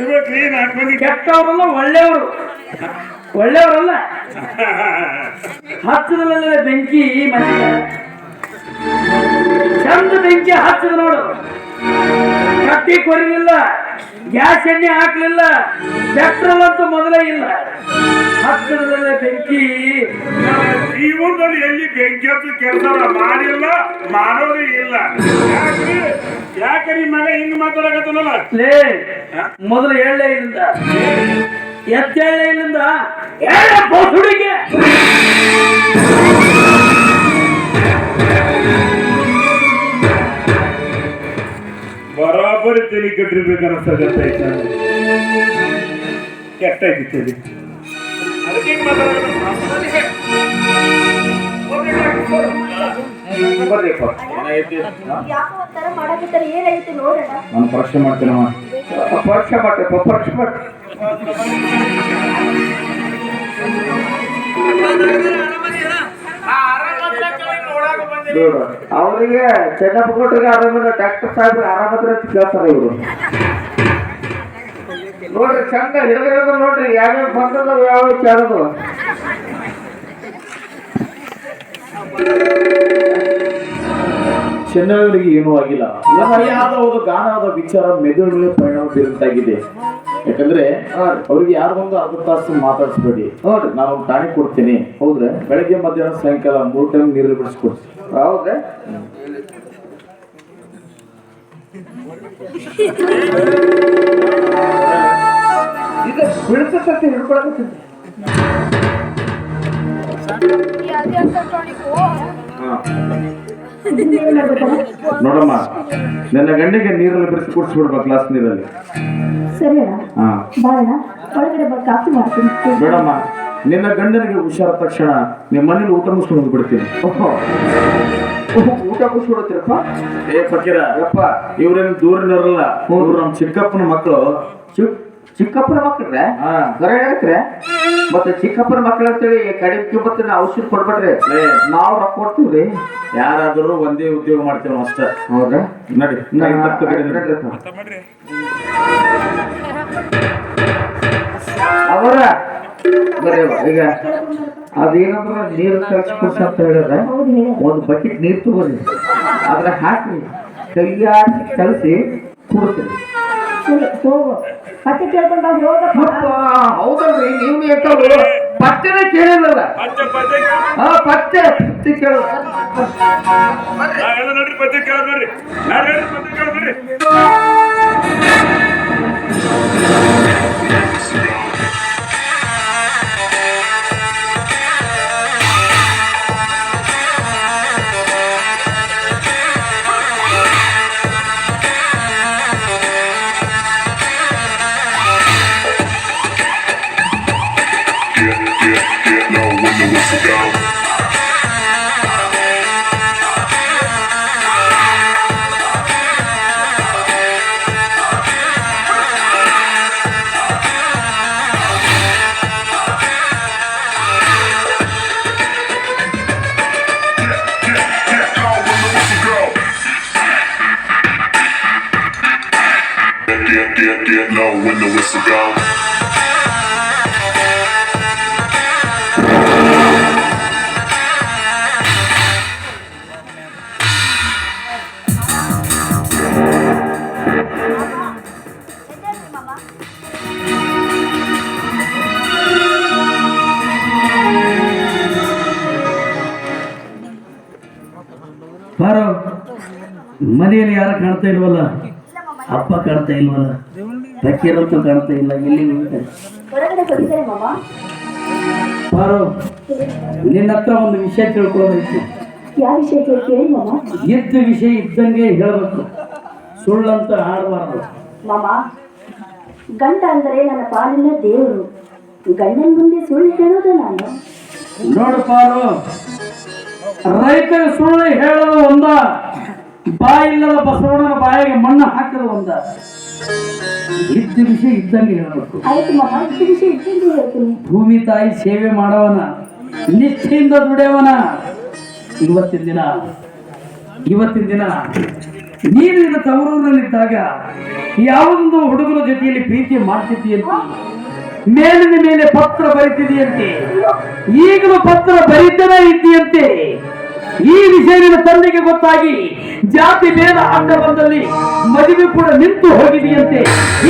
ನಾಲ್ಕು ಮಂದಿ ಕೆಟ್ಟವರಲ್ಲ ಒಳ್ಳೆಯವರು. ಒಳ್ಳೆಯವರಲ್ಲ. ಹಚ್ಚದಲ್ಲ ಬೆಂಕಿ ಮನೆ ಚಂದ ಬೆಂಕಿ ಹಚ್ಚದ ನೋಡು. ಕಟ್ಟಿ ಕೊರಿಲಿಲ್ಲ ಗ್ಯಾಸ್ ಎಣ್ಣೆ ಹಾಕ್ಲಿಲ್ಲ ಪೆಟ್ರೋಲ್ ಅಂತೂ ಮೊದಲೇ ಇಲ್ಲ. ಹತ್ತಿರದಲ್ಲೇ ಬೆಂಕಿ. ಜೀವನದಲ್ಲಿ ಎಲ್ಲಿ ಬೆಂಕಿ ಅಂತ ಕೆಲಸ ಮಾಡಿಲ್ಲ ಮಾಡೋದು ಇಲ್ಲ. ಯಾಕ್ರಿ? ಯಾಕೆ ನಿಮ್ಮ ಮಗ ಹಿಂಗ್ ಮಾತಾಡಕತ್ತಲ್ಲ ಲೇ ಮೊದಲು ಹೇಳಲೇ ಇಲ್ಲಿಂದ. ಎತ್ತ ಹೇಳಲೇ ಇಲ್ಲಿಂದ. ಎಳ್ಳೆ ಬರಾಬರಿ ತಲೆ ಕೆಟ್ಟಿರ್ಬೇಕು ಅನಿಸ್ತದೆ ಕೆಟ್ಟೈತಿ ತಲೆ ನಾನು ಪರೀಕ್ಷೆ ಮಾಡ್ತೀನಮ್ಮ ಪರೀಕ್ಷೆ ಮಾಡ್ತೇವೆ ಪರೀಕ್ಷೆ ಅವರಿಗೆ ಚೆನ್ನಪ್ಪ ಕೊಟ್ಟರಿಗೆ ಆರಾಮಿಲ್ಲ ಡಾಕ್ಟರ್ ಸಾಹೇಬ್ ಆರಾಮದ್ರ ಅಂತ ಕೇಳ್ತಾರೆ ಇವರು. ನೋಡ್ರಿ ಚಂದ ಹಿಡಿದು ಹಿಡಿದು ನೋಡ್ರಿ ಯಾವ್ಯಾವ ಬಂದದ ಯಾವ ಕೇಳೋದು ಚೆನ್ನಾಗಿ ಏನೂ ಆಗಿಲ್ಲ. ಸರಿಯಾದ ಒಂದು ಗಾನದ ವಿಚಾರ ಮೆದುಳಿಗೆ ಪರಿಣಾಮ ಬೀರುತ್ತಾಗಿದೆ. ಯಾಕಂದ್ರೆ ಅವ್ರಿಗೆ ಯಾರು ಒಂದು ಅರ್ಧ ತಾಸು ಮಾತಾಡಿಸ್ಬೇಡಿ. ನೋಡ್ರಿ ನಾನು ಟಾನಿಕ್ ಕೊಡ್ತೀನಿ. ಹೌದ್ರೆ. ಬೆಳಗ್ಗೆ ಮಧ್ಯಾಹ್ನ ಸಾಯಂಕಾಲ ಮೂರು ಟೈಮ್ ನೀರು ಬಿಡಿಸ್ಕೊಡ್ತೀನಿ. ಹೌದ್ರಾ ಇದು ಹಿಡ್ಕೊಳಕತ್ತಿದ್ದೆ ನೋಡಮ್ಮ ನನ್ನ ಗಂಡಿಗೆ ನೀರಲ್ಲಿ ಬಿಡಿಸಿ ಕುಡಿಸ್ಬಿಡ್ಬೇಕು ಗ್ಲಾಸ್ ನೀರಲ್ಲಿ. ಸರಿ ಹಾಂ. ಬಾರಣ್ಣ ಒಳಗಡೆ ಕಾಫಿ ಮಾಡ್ತೀನಿ. ಬೇಡಮ್ಮ. ನಿನ್ನ ಗಂಡನಿಗೆ ಹುಷಾರ ತಕ್ಷಣ ನಿಮ್ಮ ಮನೇಲಿ ಊಟ ಮುಗಿಸ್ಕೊಂಡು ಹೋಗ್ಬಿಡ್ತೀನಿ. ಓಹೋ. ಊಟ ಮುಸ್ಕೊಡತ್ತಿರಪ್ಪ ಏ ಫಕೀರ ಅಪ್ಪ ಇವ್ರೇನು ದೂರನಿರಲ್ಲ ಇವ್ರು ನಮ್ಮ ಚಿಕ್ಕಪ್ಪನ ಮಕ್ಕಳು. ಚಿಕ್ಕ ಚಿಕ್ಕಪ್ಪನ ಮಕ್ಕಳ್ರೆ? ಹಾ. ಬರ ಹೇಳ್ತ್ರೆ? ಮತ್ತೆ ಚಿಕ್ಕಪ್ಪನ ಮಕ್ಕಳು ಅಂತೇಳಿ ಕಡಿಮೆ ಕಿಮ್ಮತ್ತಿನ ಔಷಧ ಕೊಡ್ಬೇಡ್ರಿ. ಏ, ನಾವು ರೊಕ್ಕ ಕೊಡ್ತೀವ್ರಿ. ಯಾರಾದರೂ ಒಂದೇ ಉದ್ಯೋಗ ಮಾಡ್ತೀವಿ ನಾವು ಅಷ್ಟೇ. ಹೌದಾ? ನಡಿ. ಅವರ ಈಗ ಅದೇನಂದ್ರ ನೀರು ಕಳ್ಸಿ ಕೊಡ್ಸ ಅಂತ ಹೇಳಿದ್ರೆ ಒಂದು ಬಕೆಟ್ ನೀರು ತಗೋರಿ. ಅದ್ರ ಹಾಕಿ ಕೈಯಾಡಿ ಕಲಸಿ ಹೋಗು. ಮತ್ತೆ ಕೇಳ್ಕೊಂಡ್ ಹೌದಲ್ರಿ ನೀವು ಯಾಕಂದ್ರೆ ಪತ್ತೆನೇ ಕೇಳಿಲ್ಲ ಹಾ ಪತ್ತೆ ಪತ್ತೆ ಕೇಳ. ನೋಡ್ರಿ ಪತ್ತೆ ಕೇಳ ನೋಡ್ರಿ. ನಡ್ರಿ ಕೇಳ ನೋಡ್ರಿ. Let's go! ಬಾರೋ. ಮನೆಯಲ್ಲಿ ಯಾರು ಕಾಣ್ತಾ ಇಲ್ವಲ್ಲ? ಅಪ್ಪ ಕಾಣ್ತಾ ಇಲ್ವಲ್ಲ? ಬಕ್ಕೀರಂತೂ ಕಾಣ್ತಾ ಇಲ್ಲ ಎಲ್ಲಿ ಬಾರೋ ನಿನ್ನ ಹತ್ರ ಒಂದು ವಿಷಯ ತಿಳ್ಕೊಳ್ಬೇಕು. ಇದ್ದ ವಿಷಯ ಇದ್ದಂಗೆ ಹೇಳ್ಬೇಕು. ಸುಳ್ಳಂತ ಆಡಬಾರ್ದು. ಮಾಮ ಗಂಡ ಅಂದರೆ ನನ್ನ ಪಾಲಿನ ದೇವರು. ಗಂಡನ ಮುಂದೆ ಸುಳ್ಳು ಹೇಳೋದು ನಾನು. ನೋಡು ಪಾರು ರೈತರ ಸುಳ್ಳು ಹೇಳೋದು ಒಂದ ಬಾಯಿಲ್ಲದ ಬಸವಣ್ಣನ ಬಾಯಿಗೆ ಮಣ್ಣು ಹಾಕದು ಒಂದ. ಇದ್ದ ವಿಷಯ ಇದ್ದಂಗೆ ಹೇಳಬೇಕು. ಭೂಮಿ ತಾಯಿ ಸೇವೆ ಮಾಡವನ ನಿಷ್ಠೆಯಿಂದ ದುಡಿಯವನ. ಇವತ್ತಿನ ದಿನ ಇವತ್ತಿನ ದಿನ ನೀನು ನಿನ್ನ ಯಾವೊಂದು ಹುಡುಗರ ಹುಡುಗನ ಜೊತೆಯಲ್ಲಿ ಪ್ರೀತಿ ಮಾಡ್ತಿದ್ದೀಯಂತೆ? ಮೇಲಿನ ಮೇಲೆ ಪತ್ರ ಬರೀತಿದೆಯಂತೆ. ಈಗಲೂ ಪತ್ರ ಬರೀತಾನೆ ಇದ್ದೀಯಂತೆ. ಈ ವಿಷಯ ನಿನ್ನ ತಂದೆಗೆ ಗೊತ್ತಾಗಿ ಜಾತಿ ಭೇದ ಅಡ್ಡ ಬಂದಲ್ಲಿ ಮದುವೆ ಕೂಡ ನಿಂತು ಹೋಗಿದೆಯಂತೆ.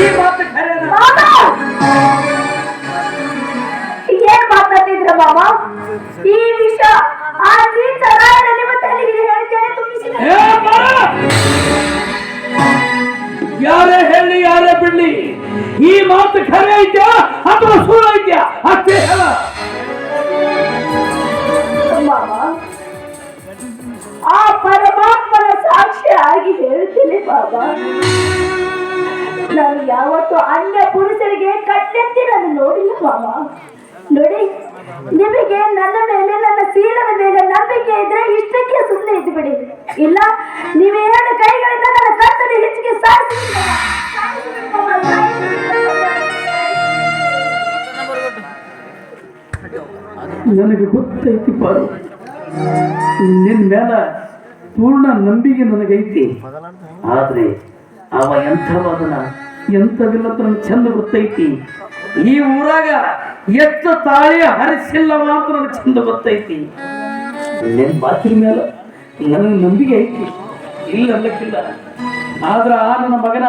ಈ ಮಾತು? ಏನ್ ಮಾತಾಡ್ತಿದ್ರ ಮಾವ? ಈ ವಿಷಯ ಆ ಹೇಳ್ತೇನೆ ತುಂಬಿಸಿದ! ಯಾರೇ ಹೇಳಿ, ಯಾರೇ ಬಿಡ್ಲಿ. ಈ ಮಾತು ಖರೆ ಐತ್ಯಾ ಅಥವಾ ಸುಳ್ಳು ಐತ್ಯಾ? ಅಷ್ಟೇ ಹೇಳ. ಆ ಪರಮಾತ್ಮನ ಸಾಕ್ಷಿ ಆಗಿ ಹೇಳ್ತೀನಿ ಬಾಬಾ. ನಾನು ಯಾವತ್ತು ಅನ್ಯ ಪುರುಷರಿಗೆ ಕಣ್ಣೆತ್ತಿ ನಾನು ನೋಡಿಲ್ಲ ಬಾಬಾ. ನೋಡಿ ನಿಮಗೆ ನನ್ನ ಮೇಲೆ, ನನ್ನ ಶೀಲದ ಮೇಲೆ ನಂಬಿಕೆ ಇದ್ರೆ ಇಷ್ಟಕ್ಕೆ ಸುಮ್ಮನೆ ಇದ್ದು ಬಿಡಿ ಇಲ್ಲ ನೀವೇನು ಕೈಗಳಿಂದ ನನ್ನ ಕರ್ತನ ಹೆಚ್ಚಿಗೆ ಸಾಯಿಸಿಬಿಡಿ. ನನಗೆ ಗೊತ್ತೈತಿ ಪಾರು. ನಿನ್ನ ಮೇಲ ಪೂರ್ಣ ನಂಬಿಕೆ ನನಗೈತಿ. ಆದ್ರೆ ಅವ ಎಂಥವದನ ಎಂಥವಿಲ್ಲ ಚಂದ ಗೊತ್ತೈತಿ. ಈ ಊರಾಗ ಎಷ್ಟು ತಾಳಿ ಹರಿಸಿಲ್ಲ ಮಾತ್ರ ನನಗೆ ಚಂದ ಗೊತ್ತೈತಿ. ನಿನ್ನ ಮಾತಿನ ಮೇಲೆ ನನಗೆ ನಂಬಿಕೆ ಐತಿ. ಇಲ್ಲ ಅನ್ನಕ್ಕಿಲ್ಲ. ಆದ್ರ ಆ ನನ್ನ ಮಗನ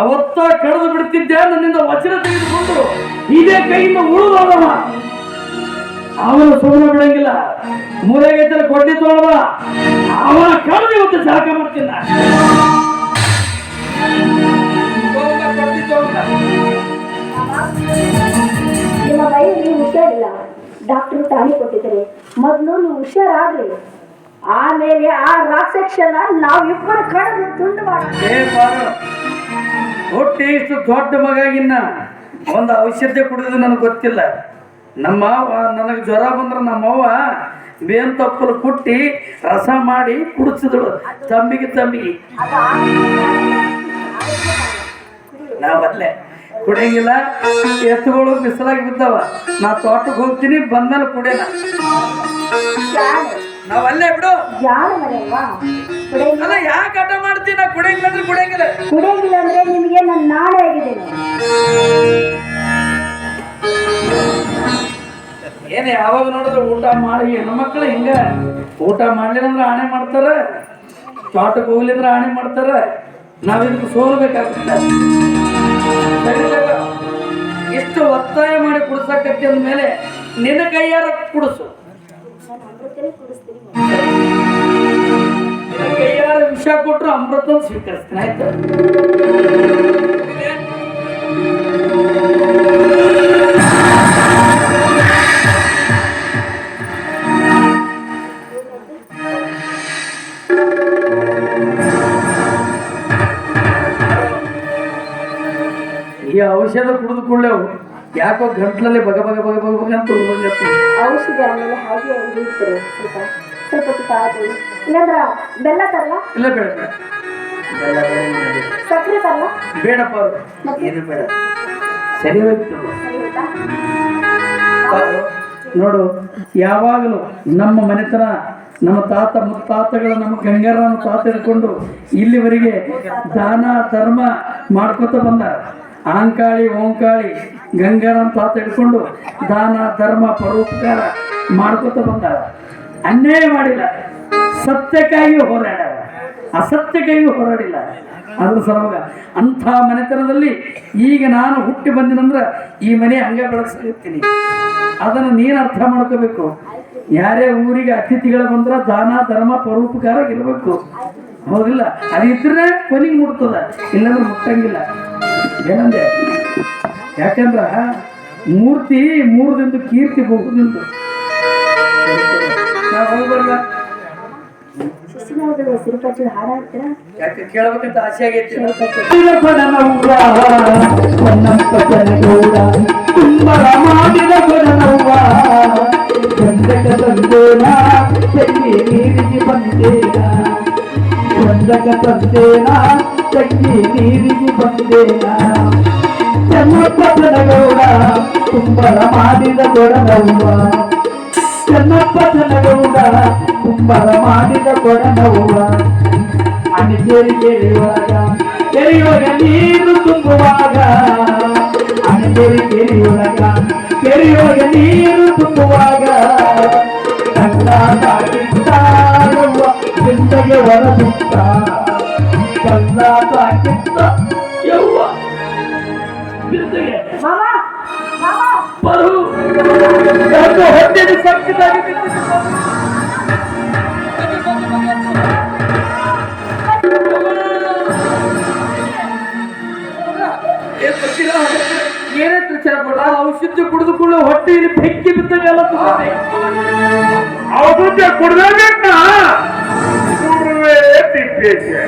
ಅವತ್ತ ಕಳೆದು ಬಿಡ್ತಿದ್ದೆ ನನ್ನಿಂದ ವಚನ ತೆಗೆದುಕೊಂಡು ಇದೇ ಕೈಯಿಂದ ಉಳಿದವ ಅವನು ಸುಮ್ಮನೆ ಬಿಡಂಗಿಲ್ಲ ಮೂಲೆಗೈತಲ್ಲ ತೊಳವ ಅವನ ಕಳೆದು ಇವತ್ತು ಜಾಗ ಮಾಡ್ತಿಲ್ಲ ನಿಮ್ಮ ಮೈಯಲ್ಲಿ ಹುಷಾರಿಲ್ಲ. ಡಾಕ್ಟರ್ ಟಾಣಿ ಕೊಟ್ಟಿದ್ದಾರೆ. ಮೊದಲು ನೀವು ಹುಷಾರಾಗ್ರಿ. ಆಮೇಲೆ ಆ ರಾಕ್ಷಸನ ನಾವಿಬ್ಬರು ಕಳೆದು ತುಂಡು ಮಾಡಿ ಏ ಬಾರು ಹೊಟ್ಟೆ ಇಷ್ಟು ದೊಡ್ಡ ಮಗಾಗಿನ್ನ ಒಂದು ಔಷಧಿ ಕುಡಿದು ನನಗೆ ಗೊತ್ತಿಲ್ಲ. ನಮ್ಮ ನನಗೆ ಜ್ವರ ಬಂದ್ರೆ ನಮ್ಮವ್ವ ಬೇನ್ ತಪ್ಪಲು ಕುಟ್ಟಿ ರಸ ಮಾಡಿ ಕುಡಿಸಿದಳು. ತಂಬಿಗೆ ತಂಬಿಗೆ. ನಾ ಬಲ್ಲೆ ಕುಡಿಯಂಗಿಲ್ಲ ಎತ್ತುಗಳು ಬಿಸಿಲಾಗಿ ಬಿದ್ದಾವ. ನಾ ತೋಟಕ್ಕೆ ಹೋಗ್ತೀನಿ ಬಂದ್ಮೇಲೆ ಕುಡಿಯಲ್ಲ ನಾವ್ ಅಲ್ಲೇ ಬಿಡು. ಯಾರು ಮನೆಯಲ್ವಾ ಕುಡಿಯಂಗಿಲ್ಲ. ಅಲ್ಲ ಯಾಕೆ ಆಟ ಮಾಡ್ತೀನಿ ನಾ ಕುಡಿಯಂಗಿಲ್ಲ ಅಂದ್ರೆ ಕುಡಿಯಂಗಿಲ್ಲ. ಕುಡಿಯಂಗಿಲ್ಲ ಅಂದ್ರೆ ನಿಮಗೆ ನನ್ನ ನಾಳೆ ಆಗಿದೆ ಏನ್ ಯಾವಾಗ ನೋಡಿದ್ರೆ ಊಟ ಮಾಡಿ ಹೆಣ್ಣು ಮಕ್ಕಳು ಹಿಂಗ ಊಟ ಮಾಡ್ಲಿಲ್ಲ ಅಂದ್ರೆ ಆಣೆ ಮಾಡ್ತಾರ ತೋಟಕ್ಕೆ ಹೋಗ್ಲಿಂದ್ರೆ ಆಣೆ ಮಾಡ್ತಾರ. ನಾವಿದ್ರು ಇದಕ್ಕೆ ಇಷ್ಟು ಒತ್ತಾಯ ಮಾಡಿ ಕುಡಿಸಕತ್ತಿ ಮೇಲೆ ನಿನ್ನ ಕೈಯಾರ ಕುಡಿಸು. ನಿನ್ನ ಕೈಯಾರ ವಿಷ ಕೊಟ್ಟರು ಅಮೃತ ಸ್ವೀಕರಿಸ್ತೀನಿ ಆಯ್ತಾ? ಈ ಔಷಧ ಕುಡಿದು ಕೂಡಲೇವು ಯಾಕೋ ಗಂಟ್ಲಲ್ಲಿ ಬಗ ಬಗ ಬಗ ಬಗ ಬಗ ಅಂತ ಔಷಧ ಆಮೇಲೆ ಹಾಗೆ ಉಳಿತಾರೆ ಸ್ವಲ್ಪ ಸ್ವಲ್ಪ ತುಪ್ಪ ಹಾಕಿ ಇಲ್ಲಾಂದ್ರ ಬೆಲ್ಲ ತರಲ್ಲ ಇಲ್ಲ ಬೇಡ ಬೇಡ. ಬೆಲ್ಲ ಬೇಡ, ಬೇಡ. ಸಕ್ಕರೆ ತರಲ್ಲ ಬೇಡಪ್ಪ ಅವ್ರು. ಏನು ಬೇಡ. ಸರಿ ಹೋಯ್ತು. ನೋಡು ಯಾವಾಗಲೂ ನಮ್ಮ ಮನೆತನ ನಮ್ಮ ತಾತ ಮುತ್ತಾತಗಳು ನಮ್ಮ ಗಂಗಾರನ ತಾತ ಹಿಡ್ಕೊಂಡು ಇಲ್ಲಿವರೆಗೆ ದಾನ ಧರ್ಮ ಮಾಡ್ಕೊತ ಬಂದ. ಆಂಕಾಳಿ ಓಂಕಾಳಿ ಗಂಗರ ತಾತ ಹಿಡ್ಕೊಂಡು ದಾನ, ಧರ್ಮ, ಪರೋಪಕಾರ ಮಾಡ್ಕೊತ ಬಂದಾರ ಅನ್ಯಾಯ ಮಾಡಿಲ್ಲ. ಸತ್ಯಕ್ಕಾಗಿ ಹೋರಾಡ್ಯಾರ ಅಸತ್ಯಕ್ಕಾಗಿ ಹೋರಾಡಿಲ್ಲ. ಅದ್ರ ಸಲುವಾಗ ಅಂಥ ಮನೆತನದಲ್ಲಿ ಈಗ ನಾನು ಹುಟ್ಟಿ ಬಂದಿನಂದ್ರೆ ಈ ಮನೆ ಹಂಗೆ ಬೆಳೆಸ್ತಿರ್ತೀನಿ ಅದನ್ನು ನೀನು ಅರ್ಥ ಮಾಡ್ಕೋಬೇಕು. ಯಾರೇ ಊರಿಗೆ ಅತಿಥಿಗಳು ಬಂದ್ರೆ ದಾನ, ಧರ್ಮ, ಪರೋಪಕಾರ ಇರಬೇಕು. ಹೌದಿಲ್ಲ? ಅದಿದ್ರೆ ಕೊನೆಗೆ ಮುಟ್ತದ. ಇಲ್ಲಾಂದ್ರೆ ಮುಟ್ಟಂಗಿಲ್ಲ. ಏನಂದೆ? ಯಾಕಂದ್ರ ಮೂರ್ತಿ ಮೂರದಿಂದ ಕೀರ್ತಿ ಹೋಗುದಂದು ನಾವು ಹೋಗ್ಬಾರ್ದ? ಯಾಕೆ ಕೇಳಬೇಕಂತ ಆಸೆ ಆಗೈತಿ. ಬಂದೇನಾ ತೆಂಗಿ ನೀರಿಗೆ ಬಂದೇನ ಕುಂಬಳ ಮಾಡಿದ ಕೊಡನವ್ವ ಚೆನ್ನಪ್ಪ ಜನಗೌಡ ಕುಂಬಳ ಮಾಡಿದ ಕೊಡನವ್ವ ಅನಿಕೇರಿ ಕೇಳುವಾಗ ಕೆರೆಯೊಳಗ ನೀರು ತುಂಬುವಾಗ ಅಣಬೆರಿ ಕೆರೆಯೊಳಗ ಕೆರೆಯೊಳಗ ನೀರು ತುಂಬುವಾಗ ಕನ್ನ ತಾಕಿತ್ತ ಯವ್ವ ಚಿಂತೆಗೆ ಹೊರಬಿಟ್ಟ ಕನ್ನ ತಾಕಿತ್ತ ಬಿದ್ದಿದೆ. ಏ ಬರ್ತೀರಾ? ಏನಂತ ವಿಚಾರ ಕೊಡ ಔಷಧಿ ಕುಡಿದುಕೊಳ್ಳೋ ಹೊಟ್ಟೆಯಲ್ಲಿ ಬೆಂಕಿ ಬಿತ್ತವೆ ಎಲ್ಲ ಔಷಧ ಕುಡ್ರುವೆ ತಿಪ್ಪೇಕೆ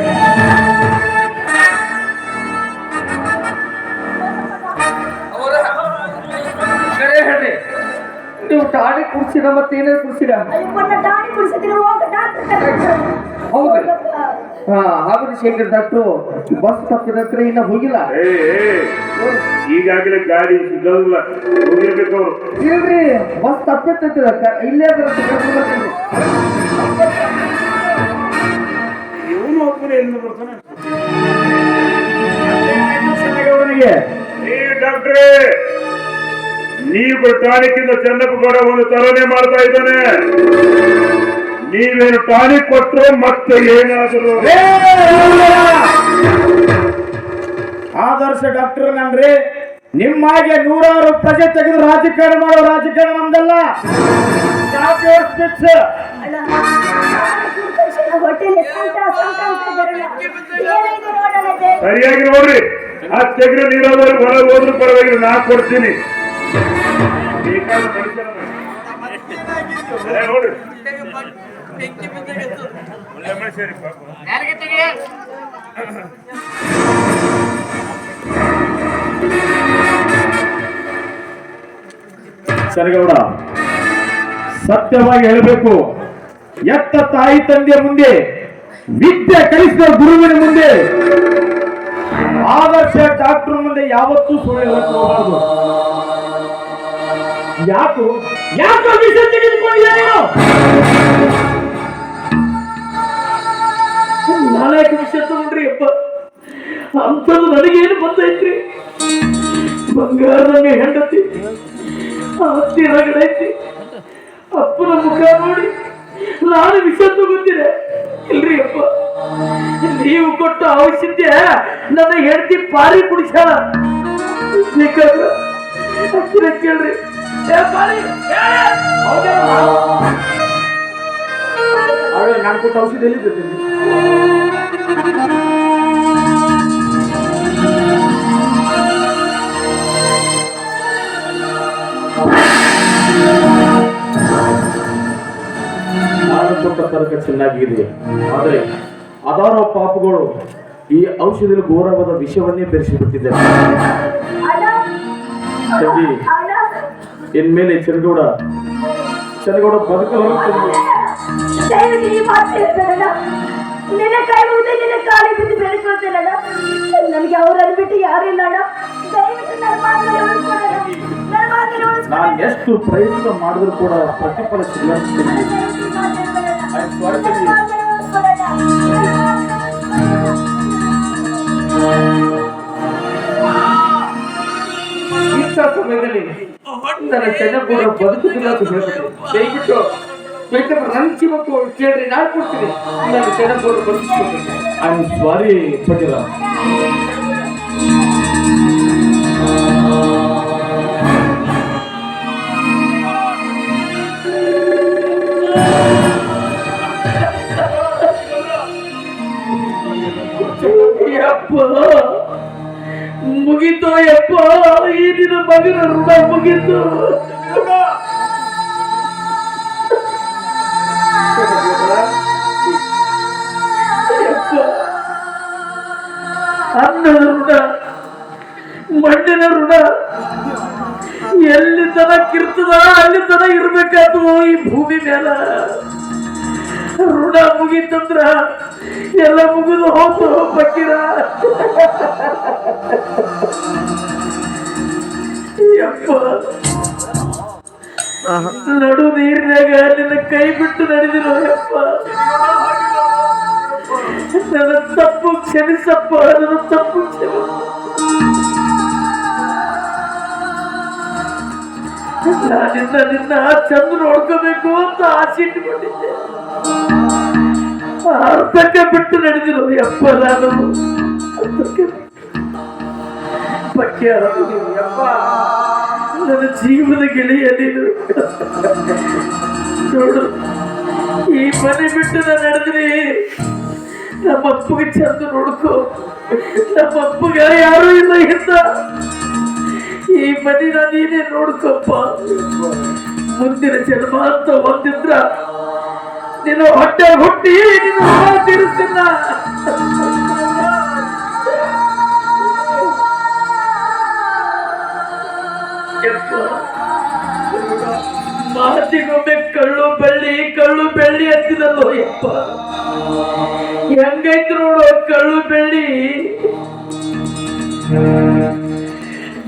ನೀವು ಟಾಣಿ ಕುಡಿಸಿದ ಮತ್ತೆ ಏನೇನು ಕುಡಿಸಿದ ಕುಡಿಸಿದ್ರೆ ಹೋಗ ಹೌದು. ಹಾ ಶೇಖರ್ ಡಾಕ್ಟ್ರು ಬಸ್ ತಪ್ಪಿದ ಹತ್ರ ಇನ್ನ ಹೋಗಿಲ್ಲ? ಏ ಏ, ಈಗಾಗಲೇ ಗಾಡಿ ಸಿಗಲ್ಲ. ಹೋಗಿರ್ಬೇಕು ಅವ್ರು. ಇಲ್ರಿ ಬಸ್ ತಪ್ಪಿರ್ತೈತಿ ಇಲ್ಲೇ ಬರುತ್ತೆ ಇವನು ಹೋಗ್ತಾರೆ ಬರ್ತಾನೆ. ಡಾಕ್ಟ್ರೇ ನೀವು ಟಾನಿಕ್ ಇಂದ ಚೆನ್ನಪ್ಪ ಗೌಡ ಒಂದು ತರನೆ ಮಾಡ್ತಾ ಇದ್ದಾನೆ. ನೀವೇನು ಟಾನಿಕ್ ಕೊಟ್ಟರು ಮತ್ತೆ ಏನಾದರೂ. ಆದರ್ಶ ಡಾಕ್ಟರ್ ನನ್ರಿ ನಿಮ್ಮಾಗೆ ನೂರಾರು ಪ್ರಜೆ ತೆಗೆದು ರಾಜಕಾರಣ ಮಾಡೋ ರಾಜಕಾರಣ ನಮ್ದಲ್ಲ. ಸರಿಯಾಗಿ ನೋಡ್ರಿ. ಆ ತೆಗ್ರೆ ನೀರಾದ್ರೂ ಹೊರಗೆ ಹೋದ್ರು ಪರವಾಗಿಲ್ಲ ನಾ ಕೊಡ್ತೀನಿ. ಸರಿಗೌಡ, ಸತ್ಯವಾಗಿ ಹೇಳಬೇಕು. ಎತ್ತ ತಾಯಿ ತಂದೆಯ ಮುಂದೆ, ವಿದ್ಯೆ ಕಲಿಸಿದ ಗುರುವಿನ ಮುಂದೆ, ಆದರ್ಶ ಡಾಕ್ಟರ್ ಮುಂದೆ ಯಾವತ್ತೂ ಸುಳ್ಳು ಹೋಗಬಾರ್ದು ಯಾಕೋ? ಯಾಕೋ ವಿಷ ತೆಗೆದುಕೊಂಡಿದ್ಯಾ ನೀನು? ನಾಲ್ಕು ವಿಷಯ ತಗೊಂಡ್ರಿ ಅಪ್ಪ. ಅಂಥದ್ದು ನನಗೇನು ಬಂದೈತ್ರಿ ಬಂಗಾರದಂಗೆ ಹೆಂಡತಿ, ಆಸ್ತಿ ರಗಡೈತಿ ಅಪ್ಪನ ಮುಖ ನೋಡಿ ನಾನು ವಿಷ ತಗೋತೀನಿ ಇಲ್ರಿ ಅಪ್ಪ. ನೀವು ಕೊಟ್ಟ ಔಷಧ್ಯ ನನ್ನ ಹೆಂಡತಿ ಪಾರಿ ಕುಡಿಸ್ಯಾಳ. ಬೇಕಾದ್ರೆ ಕೇಳ್ರಿ. ಅವಳು ನಾನು ಕೊಟ್ಟ ಔಷಧಿ ಎಲ್ಲಿದ್ದೆ ನಾನು ಕೊಟ್ಟ ತರಕ ಚೆನ್ನಾಗಿದೆ. ಆದರೆ ಅದಾರ ಪಾಪಗಳು ಈ ಔಷಧಿಯಲ್ಲಿ ಗೌರವದ ವಿಷಯವನ್ನೇ ಬೆರೆಸಿಬಿಟ್ಟಿದ್ದಾರೆ ಇನ್ಮೇಲೆ ಚನಗೌಡ ಚನಗೌಡ ಬದುಕಲು ನಿನ್ನ ಕೈ ಮುಗಿದು ನಿನ್ನ ಕಾಲಿ ಬಿದ್ದು ಬೆಳ್ಕೊಳ್ತೇನಣ್ಣ ನನಗೆ ಅವ್ರನ್ನ ಬಿಟ್ಟು ಯಾರಿಲ್ಲ ಅಣ್ಣ. ನಾನು ಎಷ್ಟು ಪ್ರಯತ್ನ ಮಾಡಿದ್ರು ಕೂಡ ಪ್ರತಿಫಲ ಸಿಗಲ್ಲ. ಇಂಥ ಸಮಯದಲ್ಲಿ ನನ್ನ ಬದುಕುದಿಲ್ಲ ಅಂತ ಹೇಳ್ಬಿಟ್ಟು. ದಯವಿಟ್ಟು ಬೇಕಾದ್ರೆ ನನ್ನ ಜೀವಕ್ಕೂ ಕೇಳ್ರಿ ನಾನು ಕೊಡ್ತೀನಿ. ನನ್ನ ಚೆನ್ನಪುರ ಬದುಕಿಸ್ಕೊಡ್ತೀನಿ ಐ ಆಮ್ ಸಾರಿ ಪಟೇಲ. ಮುಗೀತೋ ಯಪ್ಪ ಈ ನಿನ್ನ ಮಗನ ಋಣ ಮುಗೀತು. ಅನ್ನ ಋಣ, ಮಣ್ಣಿನ ಋಣ. ಎಲ್ಲಿ ತನ ಕಿರ್ತದ ಅಲ್ಲಿ ತನ ಇರ್ಬೇಕಾಗ್ತದೋ ಈ ಭೂಮಿ ಮೇಲೆ. ಋಣ ಮುಗೀತಂದ್ರ ಎಲ್ಲ ಮುಗಿದು ಹೋತು ಪಕ್ಕಿರ ಯಪ್ಪ. ನಡು ನೀರಿನಾಗ ನಿನ್ನ ಕೈ ಬಿಟ್ಟು ನಡೆದಿರೋ ಯಪ್ಪ. ನನ್ನ ತಪ್ಪು ಕ್ಷಮಿಸಪ್ಪ ನನ್ನ ತಪ್ಪು ಕ್ಷಮಿಸ ನಾನಿನ್ನ ನಿನ್ನ ಚಂದ್ರ ನೋಡ್ಕೋಬೇಕು ಅಂತ ಆಸೆ ಇಟ್ಟುಕೊಂಡಿದ್ದೆ ಅರ್ಥಕ್ಕೆ ಬಿಟ್ಟು ನಡೆದಿರೋ ಎಪ್ಪ ಯಪ್ಪ, ನನ್ನ ಜೀವನ ಗಿಳಿಯಲ್ಲಿ ನೋಡು, ಈ ಮನೆ ಬಿಟ್ಟು ನಾನು ನಡೆದ್ರಿ ನಮ್ಮ ಅಪ್ಪಗೆ ಚಂದ ನೋಡ್ಕೋ. ನಮ್ಮ ಅಪ್ಪಗ ಯಾರು ಇಲ್ಲ ಇಂದ. ಈ ಮನೆ ನೀನೇ ನೋಡ್ಕೊಪ್ಪ ಮುಂದಿನ ಜನ್ಮ ಅಂತ ಒಂದಿದ್ರ ನಿನ್ನ ಹೊಟ್ಟೆ ಹುಟ್ಟಿ ನಿನ್ನ ಮಾತಿಗೊಮ್ಮೆ ಕಳ್ಳು ಬೆಳ್ಳಿ ಕಳ್ಳು ಬೆಳ್ಳಿ ಅಂತಿದಲ್ಲೋ ಯಪ್ಪ. ಹೆಂಗೈತಿ ನೋಡು ಕಳ್ಳು ಬೆಳ್ಳಿ.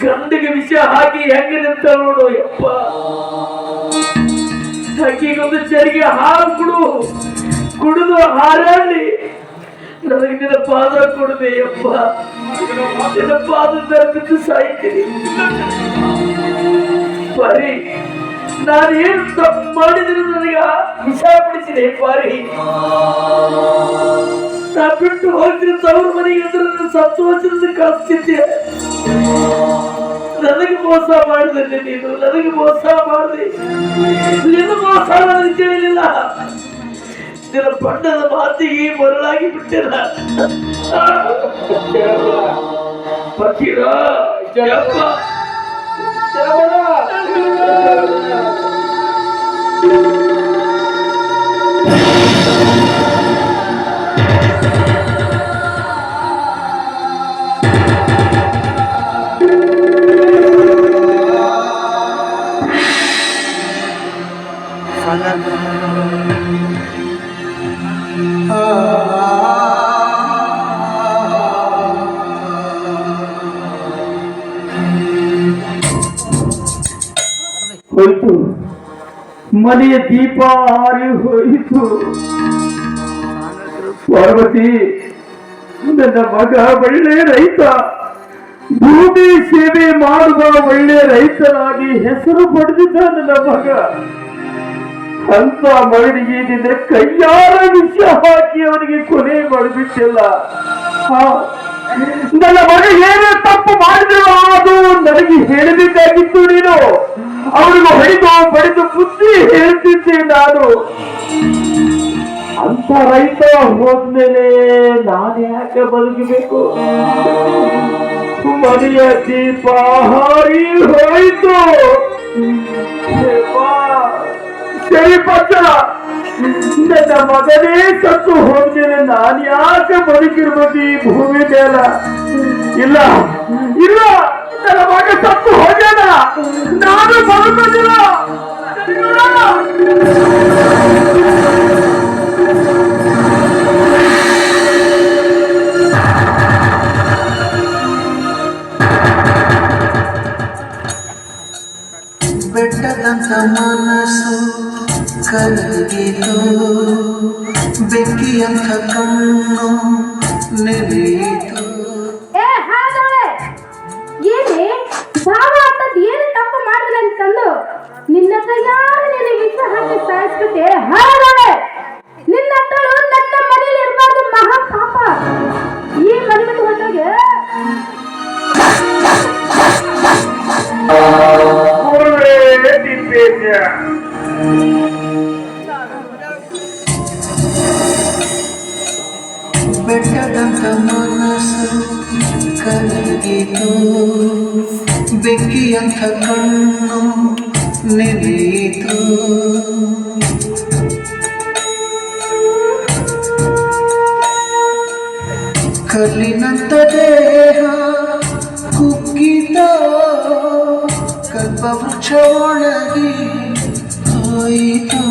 ಗಂಡಿಗೆ ವಿಷಯ ಹಾಕಿ ಹೆಂಗ ನೋಡು ಯಪ್ಪ. ಹಕ್ಕಿಗೊಂದು ಚರಿಗೆ ಹಾಲು ಕುಡು. ಕುಡಿದು ಹಾರಾಡಿ. ನನಗೆ ನಿನ್ನ ಪಾದ ಕೊಡದೆ ಅಪ್ಪ ನಿನ್ನ ಪಾದ ಬಿದ್ದು ಸಾಯ್ತೀನಿ. ಪರಿ, ನಾನು ಏನು ತಪ್ಪು ಮಾಡಿದ್ರೆ ನನಗೆ ವಿಷ ಪಡಿಸಿದೆ ಪಾರಿ. ನಾ ಬಿಟ್ಟು ಹೋಗ್ತೀನಿ ತವ್ರ ಮನೆಗೆ ಅಂದ್ರೆ ನನ್ನ ಸತ್ತು ವರ್ಷದಿಂದ ಕಳಿಸ್ತಿದ್ದೆ ನನಗೆ ಮೋಸ ಮಾಡಿದಲ್ಲಿ ನೀನು, ನನಗೆ ಮೋಸ ಮಾಡಿದೆ. ನೀನು ಮೋಸ ನನಗೆ ತಿಳಿಲಿಲ್ಲ ನಿನ್ನ ಬಣ್ಣದ ಮಾತಿಗೆ ಮರಳಾಗಿ ಬಿಟ್ಟಿಲ್ಲ. ಫಕೀರ ಜಯಪ್ಪ ಹೋಯ್ತು ಮನೆಯ ದೀಪ ಹಾರಿ ಹೋಯಿತು. ಪಾರ್ವತಿ, ನನ್ನ ಮಗ ಒಳ್ಳೆ ರೈತ. ಭೂಮಿ ಸೇವೆ ಮಾಡುವ ಒಳ್ಳೆ ರೈತನಾಗಿ ಹೆಸರು ಪಡೆದಿದ್ದ ನನ್ನ ಮಗ. ಅಂತ ಮಗನಿಗೆ ನಿನ್ನ ಕೈಯಾರ ವಿಷ ಹಾಕಿ ಅವನಿಗೆ ಕೊನೆ ಮಾಡಿಬಿಟ್ಟಿಲ್ಲ. ನನ್ನ ಮಗ ಏನೇ ತಪ್ಪು ಮಾಡಿದ್ರು ಅದು ನನಗೆ ಹೇಳಬೇಕಾಗಿತ್ತು ನೀನು. ಅವನಿಗೆ ಹೊಡೆದು ಬಡಿದು ಬುದ್ಧಿ ಹೇಳ್ತಿದ್ದೆ ನಾನು. ಅಂತ ರೈತ ಹೋದ್ಮೇಲೆ ನಾನು ಯಾಕೆ ಬದುಕಬೇಕು? ಮನೆಯ ದೀಪ ಹಾರಿ ಹೋಯಿತು. ಸರಿ ಪಚ್ಚ ನನ್ನ ಮಗನೇ ಸತ್ತು ಹೋದ್ಮೇಲೆ ನಾನು ಯಾಕೆ ಬದುಕಿರ್ಬೋದು ಈ ಭೂಮಿ ಮೇಲ? ಇಲ್ಲ ಇಲ್ಲ. ನನ್ನ ಮಗ ಸತ್ತು ಹೋಗ್ಯಾನ ನಾನು ಬದುಕೋದಿಲ್ಲ ಬೆಟ್ಟದಂತ ಮನಸ್ಸು ಕರಗಿತು ಬೆಂಕಿಯಂತ ಕಣ್ಣು ನೆನೆಯಿತು ಭಾವ ಅಂತದ್ ಏನು ತಪ್ಪು ಮಾಡಿದ್ರೆ ಅಂತಂದು ನಿನ್ನ ಕೈಯಾರೆ ನಿನಗೆ ವಿಷ ಹಾಕಿ ಸಾಯಿಸ್ಬಿಟ್ಟೆ ಹಾಗಾದ್ರೆ ನಿನ್ನ ಅತ್ತಳು ನನ್ನ ಮನೇಲಿ ಇರಬಾರ್ದು ಮಹಾ ಪಾಪ ಈ ಮನೆ ಬಿಟ್ಟು ಹೊರಟೋಗೆ ಬೆಟ್ಟದಂತ ಮನಸ್ಸು ಕರಗಿತು. ಬೆಂಕಿಯಂತ ಕಣ್ಣು ನೆನೆಯಿತು ಕಲ್ಲಿನಂತ ದೇಹ ಕುಗ್ಗಿತ ಕಲ್ಪವೃಕ್ಷ ಒಣಗಿ ಹೋಯಿತು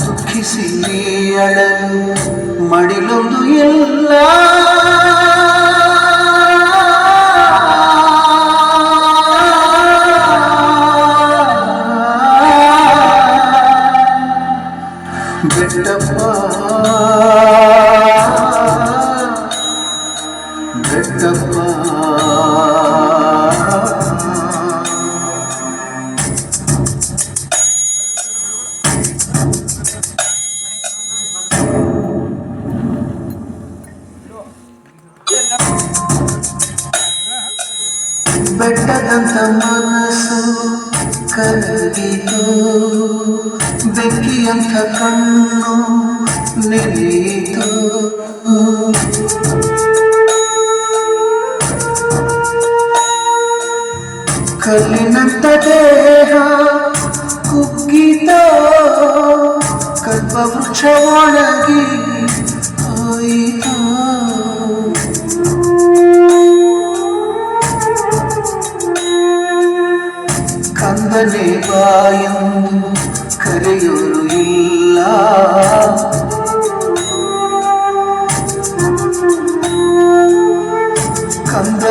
ದುಃಖಿಸಿ ನೀಳಲು ಮಡಿಲೊಂದು ಎಲ್ಲ ಕರಗಿತು ಬೆಂಕಿಯಂಥ ಕಣ್ಣು ನೆನೆಯಿತು ಕಲ್ಲಿನಂತ ದೇಹ ಕುಗ್ಗಿತ ಕಲ್ಪವೃಕ್ಷ ಒಣಗಿ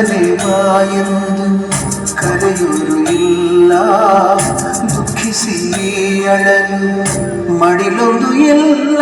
ಕಂದನೆ ಬಾಯೆಂದು ಕರೆಯೋರು ಇಲ್ಲ ದುಃಖಿಸಿ ಅಳಲು ಮಡಿಲೊಂದು ಇಲ್ಲ